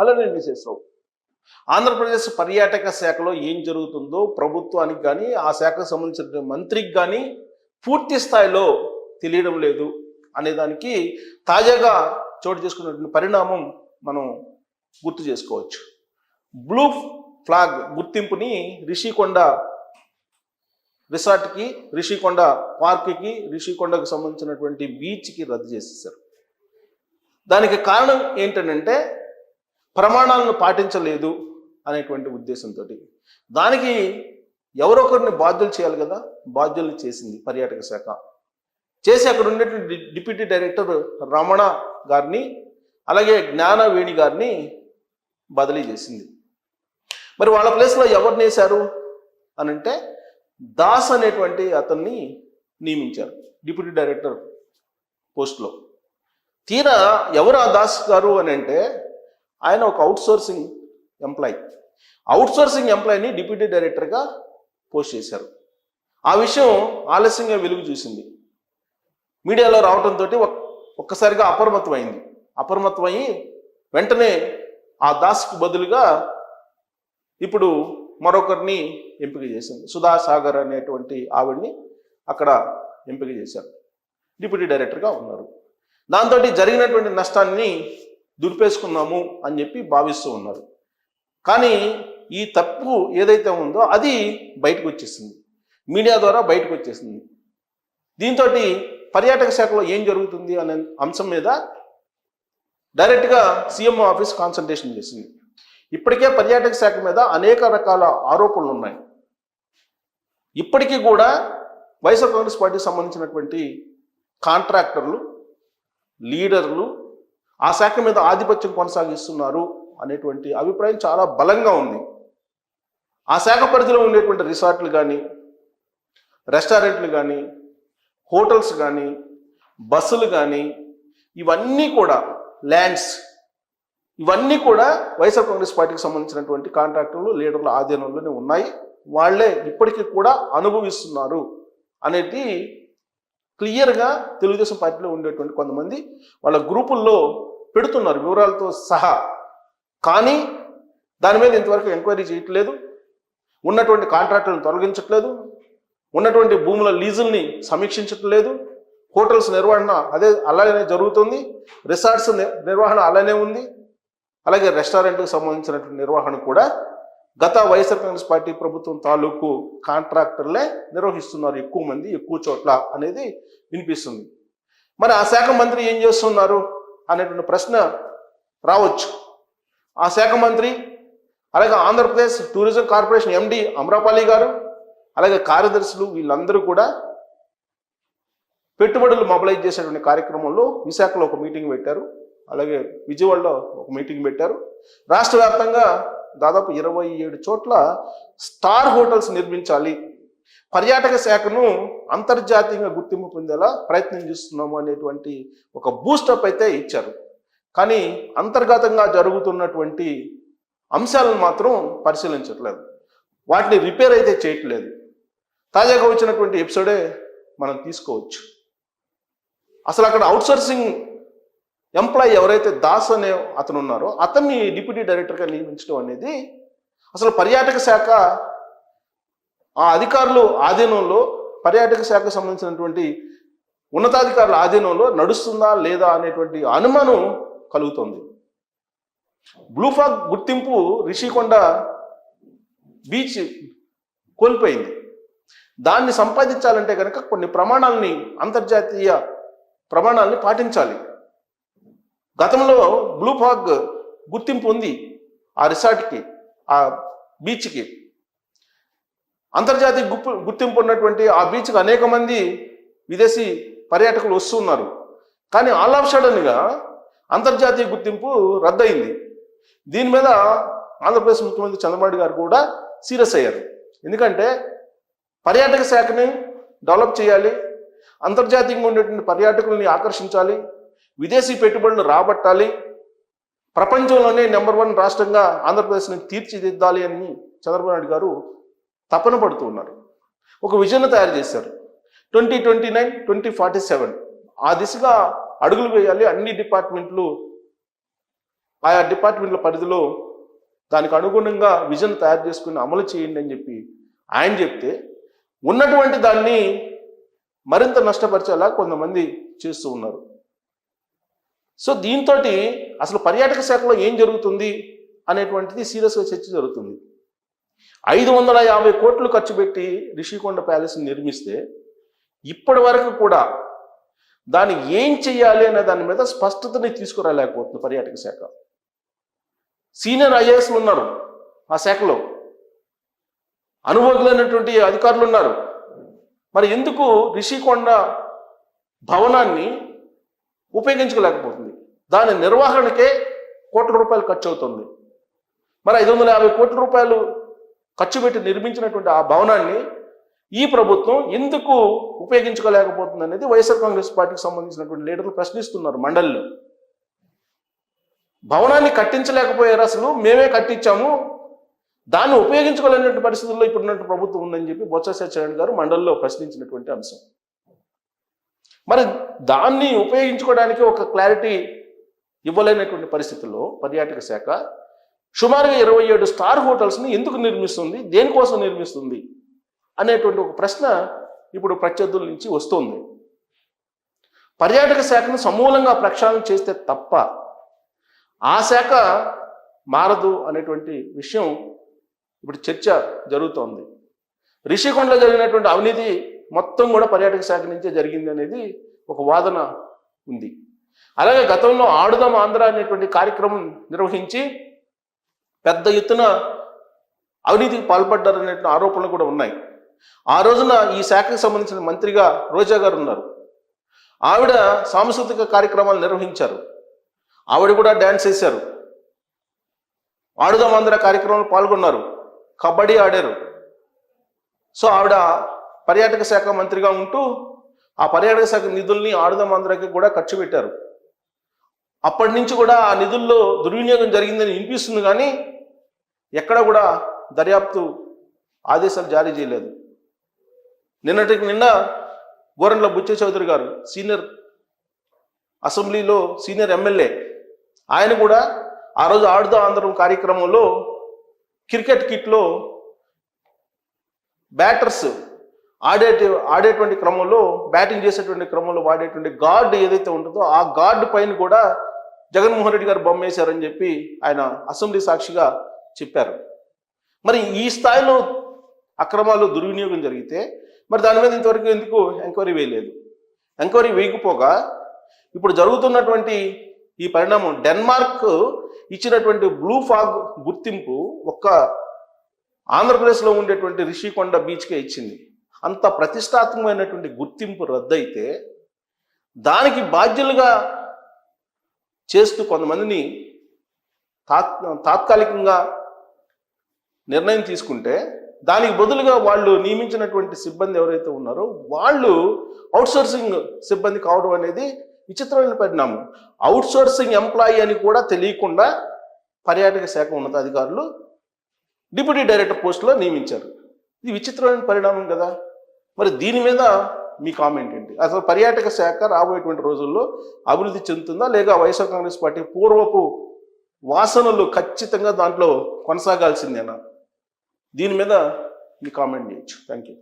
Hello నేను విశేషరావు ఆంధ్రప్రదేశ్ పర్యాటక శాఖలో ఏం జరుగుతుందో ప్రభుత్వానికి కానీ ఆ శాఖకు సంబంధించిన మంత్రికి కానీ పూర్తి స్థాయిలో తెలియడం లేదు అనే దానికి తాజాగా చోటు చేసుకున్నటువంటి పరిణామం మనం గుర్తు చేసుకోవచ్చు. బ్లూ ఫ్లాగ్ గుర్తింపుని రిషికొండ రిసార్ట్కి రిషికొండ పార్క్కి రిషికొండకు సంబంధించినటువంటి బీచ్కి రద్దు చేసేసారు దానికి కారణం ఏంటంటే ప్రమాణాలను పాటించలేదు అనేటువంటి ఉద్దేశంతో దానికి ఎవరొకరిని బాధ్యులు చేయాలి కదా? బాధ్యులు చేసింది పర్యాటక శాఖ. చేసి అక్కడ ఉండేటువంటి డిప్యూటీ డైరెక్టర్ రమణ గారిని అలాగే జ్ఞానవేణి గారిని బదిలీ చేసింది. మరి వాళ్ళ ప్లేస్లో ఎవరిని వేశారు అని అంటే దాస్ అనేటువంటి అతన్ని నియమించారు డిప్యూటీ డైరెక్టర్ పోస్ట్లో. తీరా ఎవరు ఆ దాస్ గారు అని అంటే ఆయన ఒక అవుట్సోర్సింగ్ ఎంప్లాయ్ అవుట్సోర్సింగ్ ఎంప్లాయీని డిప్యూటీ డైరెక్టర్గా పోస్ట్ చేశారు. ఆ విషయం ఆలస్యంగా వెలుగు చూసింది. మీడియాలో రావడంతో ఒక్కసారిగా అప్రమత్తమైంది. అప్రమత్తమయ్యి వెంటనే ఆ దాస్కు బదులుగా ఇప్పుడు మరొకరిని ఎంపిక చేసింది. సుధా సాగర్ అనేటువంటి ఆవిడ్ని అక్కడ ఎంపిక చేశారు. డిప్యూటీ డైరెక్టర్గా ఉన్నారు. దాంతో జరిగినటువంటి నష్టాన్ని దురిపేసుకున్నాము అని చెప్పి భావిస్తూ ఉన్నారు. కానీ ఈ తప్పు ఏదైతే ఉందో అది బయటకు వచ్చేసింది. మీడియా ద్వారా బయటకు వచ్చేసింది. దీంతో పర్యాటక శాఖలో ఏం జరుగుతుంది అనే అంశం మీద డైరెక్ట్గా సీఎం ఆఫీస్ కాన్సన్ట్రేషన్ చేసింది. ఇప్పటికే పర్యాటక శాఖ మీద అనేక రకాల ఆరోపణలు ఉన్నాయి. ఇప్పటికీ కూడా వైఎస్ఆర్ కాంగ్రెస్ పార్టీకి సంబంధించినటువంటి కాంట్రాక్టర్లు లీడర్లు ఆ శాఖ మీద ఆధిపత్యం కొనసాగిస్తున్నారు అనేటువంటి అభిప్రాయం చాలా బలంగా ఉంది. ఆ శాఖ పరిధిలో ఉండేటువంటి రిసార్ట్లు కానీ రెస్టారెంట్లు కానీ హోటల్స్ కానీ బస్సులు కానీ ఇవన్నీ కూడా ల్యాండ్స్ ఇవన్నీ కూడా వైఎస్ఆర్ కాంగ్రెస్ పార్టీకి సంబంధించినటువంటి కాంట్రాక్టర్లు లీడర్ల ఆధీనంలోనే ఉన్నాయి. వాళ్ళే ఇప్పటికీ కూడా అనుభవిస్తున్నారు అనేది క్లియర్గా తెలుగుదేశం పార్టీలో ఉండేటువంటి కొంతమంది వాళ్ళ గ్రూపుల్లో పెడుతున్నారు వివరాలతో సహా. కానీ దాని మీద ఇంతవరకు ఎంక్వైరీ చేయట్లేదు. ఉన్నటువంటి కాంట్రాక్టులను తొలగించట్లేదు. ఉన్నటువంటి భూముల లీజుల్ని సమీక్షించట్లేదు. హోటల్స్ నిర్వహణ అదే అలానే జరుగుతుంది. రిసార్ట్స్ నిర్వహణ అలానే ఉంది. అలాగే రెస్టారెంట్కి సంబంధించినటువంటి నిర్వహణ కూడా గత వైఎస్ఆర్ కాంగ్రెస్ పార్టీ ప్రభుత్వం తాలూకు కాంట్రాక్టర్లే నిర్వహిస్తున్నారు ఎక్కువ మంది ఎక్కువ చోట్ల అనేది వినిపిస్తుంది. మరి ఆ శాఖ మంత్రి ఏం చేస్తున్నారు? అనేటువంటి ప్రశ్న రావచ్చు. ఆ శాఖ మంత్రి అలాగే Andhra Pradesh tourism corporation MD Amarapalli గారు అలాగే కార్యదర్శులు వీళ్ళందరూ కూడా పెట్టుబడులు మొబలైజ్ చేసేటువంటి కార్యక్రమంలో విశాఖలో ఒక మీటింగ్ పెట్టారు. అలాగే విజయవాడలో ఒక మీటింగ్ పెట్టారు. రాష్ట్ర వ్యాప్తంగా దాదాపు ఇరవై ఏడు చోట్ల స్టార్ హోటల్స్ నిర్మించాలి పర్యాటక శాఖను అంతర్జాతీయంగా గుర్తింపు పొందేలా ప్రయత్నం చేస్తున్నాము అనేటువంటి ఒక బూస్టప్ అయితే ఇచ్చారు. కానీ అంతర్గతంగా జరుగుతున్నటువంటి అంశాలను మాత్రం పరిశీలించట్లేదు. వాటిని రిపేర్ అయితే చేయట్లేదు. తాజాగా వచ్చినటువంటి ఎపిసోడే మనం తీసుకోవచ్చు. అసలు అక్కడ అవుట్సోర్సింగ్ ఎంప్లాయీ ఎవరైతే దాస్ అనే అతను ఉన్నారో అతన్ని డిప్యూటీ డైరెక్టర్గా నియమించడం అనేది అసలు పర్యాటక శాఖ ఆ అధికారులు ఆధీనంలో పర్యాటక శాఖకు సంబంధించినటువంటి ఉన్నతాధికారుల ఆధీనంలో నడుస్తుందా లేదా అనేటువంటి అనుమానం కలుగుతుంది. బ్లూఫాగ్ గుర్తింపు రిషికొండ బీచ్ కోల్పోయింది. దాన్ని సంపాదించాలంటే కనుక కొన్ని ప్రమాణాలని అంతర్జాతీయ ప్రమాణాలని పాటించాలి. గతంలో బ్లూఫాగ్ గుర్తింపు ఉంది ఆ రిసార్ట్కి ఆ బీచ్కి. అంతర్జాతీయ గుర్తు గుర్తింపు ఉన్నటువంటి ఆ బీచ్కి అనేక మంది విదేశీ పర్యాటకులు వస్తున్నారు కానీ ఆల్ ఆఫ్ సడన్గా అంతర్జాతీయ గుర్తింపు రద్దయింది. దీని మీద ఆంధ్రప్రదేశ్ ముఖ్యమంత్రి చంద్రబాబు గారు కూడా సీరియస్ అయ్యారు. ఎందుకంటే పర్యాటక శాఖని డెవలప్ చేయాలి అంతర్జాతీయంగా ఉండేటువంటి పర్యాటకుల్ని ఆకర్షించాలి విదేశీ పెట్టుబడులు రాబట్టాలి ప్రపంచంలోనే నెంబర్ వన్ రాష్ట్రంగా ఆంధ్రప్రదేశ్ని తీర్చిదిద్దాలి అని చంద్రబాబు నాయుడు గారు తపన పడుతూ ఉన్నారు. ఒక విజన్ తయారు చేశారు. Twenty twenty nine twenty forty seven. ఆ దిశగా అడుగులు వేయాలి. అన్ని డిపార్ట్మెంట్లు ఆయా డిపార్ట్మెంట్ల పరిధిలో దానికి అనుగుణంగా విజన్ తయారు చేసుకుని అమలు చేయండి అని చెప్పి ఆయన చెప్తే ఉన్నటువంటి దాన్ని మరింత నష్టపరిచేలా కొంతమంది చేస్తూ ఉన్నారు. సో దీంతో అసలు పర్యాటక శాఖలో ఏం జరుగుతుంది అనేటువంటిది సీరియస్గా చర్చ జరుగుతుంది. ఐదు వందల యాభై కోట్లు ఖర్చు పెట్టి రిషికొండ ప్యాలెస్ నిర్మిస్తే ఇప్పటి వరకు కూడా దాన్ని ఏం చెయ్యాలి అనే దాని మీద స్పష్టతని తీసుకురాలేకపోతుంది పర్యాటక శాఖ. సీనియర్ ఐఏఎస్లు ఉన్నారు ఆ శాఖలో. అనుభవజ్ఞులైనటువంటి అధికారులు ఉన్నారు. మరి ఎందుకు రిషికొండ భవనాన్ని ఉపయోగించుకోలేకపోతుంది దాని నిర్వహణకే కోట్ల రూపాయలు ఖర్చు అవుతుంది మరి ఐదు వందల యాభై కోట్ల రూపాయలు ఖర్చు పెట్టి నిర్మించినటువంటి ఆ భవనాన్ని ఈ ప్రభుత్వం ఎందుకు ఉపయోగించుకోలేకపోతుంది అనేది వైఎస్ఆర్ కాంగ్రెస్ పార్టీకి సంబంధించినటువంటి లీడర్లు ప్రశ్నిస్తున్నారు మండలిలో. భవనాన్ని కట్టించలేకపోయారు అసలు మేమే కట్టించాము దాన్ని ఉపయోగించుకోలేనటువంటి పరిస్థితుల్లో ఇప్పుడున్నట్టు ప్రభుత్వం ఉందని చెప్పి బొత్స సత్యనారాయణ గారు మండలిలో ప్రశ్నించినటువంటి అంశం. మరి దాన్ని ఉపయోగించుకోవడానికి ఒక క్లారిటీ ఇవ్వలేనటువంటి పరిస్థితుల్లో పర్యాటక శాఖ సుమారుగా ఇరవై ఏడు స్టార్ హోటల్స్ని ఎందుకు నిర్మిస్తుంది? దేనికోసం నిర్మిస్తుంది? అనేటువంటి ఒక ప్రశ్న ఇప్పుడు ప్రత్యర్థుల నుంచి వస్తుంది. పర్యాటక శాఖను సమూలంగా ప్రక్షాళన చేస్తే తప్ప ఆ శాఖ మారదు అనేటువంటి విషయం ఇప్పుడు చర్చ జరుగుతోంది. రిషికొండలో జరిగినటువంటి అవినీతి మొత్తం కూడా పర్యాటక శాఖ నుంచే జరిగింది అనేది ఒక వాదన ఉంది. అలాగే గతంలో ఆడుదాం ఆంధ్ర అనేటువంటి కార్యక్రమం నిర్వహించి పెద్ద ఎత్తున అవినీతికి పాల్పడ్డారనే ఆరోపణలు కూడా ఉన్నాయి. ఆ రోజున ఈ శాఖకు సంబంధించిన మంత్రిగా రోజా గారు ఉన్నారు. ఆవిడ సాంస్కృతిక కార్యక్రమాలు నిర్వహించారు. ఆవిడ కూడా డ్యాన్స్ వేశారు. ఆడుదాం ఆంధ్ర కార్యక్రమంలో పాల్గొన్నారు. కబడ్డీ ఆడారు. సో ఆవిడ పర్యాటక శాఖ మంత్రిగా ఉంటూ ఆ పర్యాటక శాఖ నిధుల్ని ఆడుదాం ఆంధ్రకి కూడా ఖర్చు పెట్టారు. అప్పటి నుంచి కూడా ఆ నిధుల్లో దుర్వినియోగం జరిగిందని వినిపిస్తుంది కానీ ఎక్కడ కూడా దర్యాప్తు ఆదేశాలు జారీ చేయలేదు. నిన్నటికి నిన్న గోరంట్ల బుచ్చే చౌదరి గారు సీనియర్ అసెంబ్లీలో సీనియర్ ఎమ్మెల్యే ఆయన కూడా ఆ రోజు ఆడుదా ఆంధ్రం కార్యక్రమంలో క్రికెట్ కిట్లో బ్యాటర్స్ ఆడే ఆడేటువంటి క్రమంలో బ్యాటింగ్ చేసేటువంటి క్రమంలో వాడేటువంటి గార్డ్ ఏదైతే ఉంటుందో ఆ గార్డ్ పైన కూడా జగన్మోహన్ రెడ్డి గారు బొమ్మ వేశారని చెప్పి ఆయన అసెంబ్లీ సాక్షిగా చెప్పారు. మరి ఈ స్థాయిలో అక్రమాలు దుర్వినియోగం జరిగితే మరి దాని మీద ఇంతవరకు ఎందుకు ఎంక్వైరీ వేయలేదు? ఎంక్వైరీ వేయకపోగా ఇప్పుడు జరుగుతున్నటువంటి ఈ పరిణామం డెన్మార్క్ ఇచ్చినటువంటి బ్లూ ఫాగ్ గుర్తింపు ఒక్క ఆంధ్రప్రదేశ్లో ఉండేటువంటి రిషికొండ బీచ్కే ఇచ్చింది. అంత ప్రతిష్టాత్మకమైనటువంటి గుర్తింపు రద్దయితే దానికి బాధ్యులుగా చేస్తూ కొంతమందిని తాత్ తాత్కాలికంగా నిర్ణయం తీసుకుంటే దానికి బదులుగా వాళ్ళు నియమించినటువంటి సిబ్బంది ఎవరైతే ఉన్నారో వాళ్ళు అవుట్సోర్సింగ్ సిబ్బంది కావడం అనేది విచిత్రమైన పరిణామం. అవుట్సోర్సింగ్ ఎంప్లాయీ అని కూడా తెలియకుండా పర్యాటక శాఖ ఉన్నతాధికారులు డిప్యూటీ డైరెక్టర్ పోస్టులో నియమించారు. ఇది విచిత్రమైన పరిణామం కదా? మరి దీని మీద మీ కామెంట్ ఏంటి? అసలు పర్యాటక శాఖ రాబోయేటువంటి రోజుల్లో అభివృద్ధి చెందుతుందా లేక వైఎస్ఆర్ కాంగ్రెస్ పార్టీ పూర్వపు వాసనలు ఖచ్చితంగా దాంట్లో కొనసాగాల్సిందేనా? దీని మీద మీ కామెంట్ చేయొచ్చు. Thank you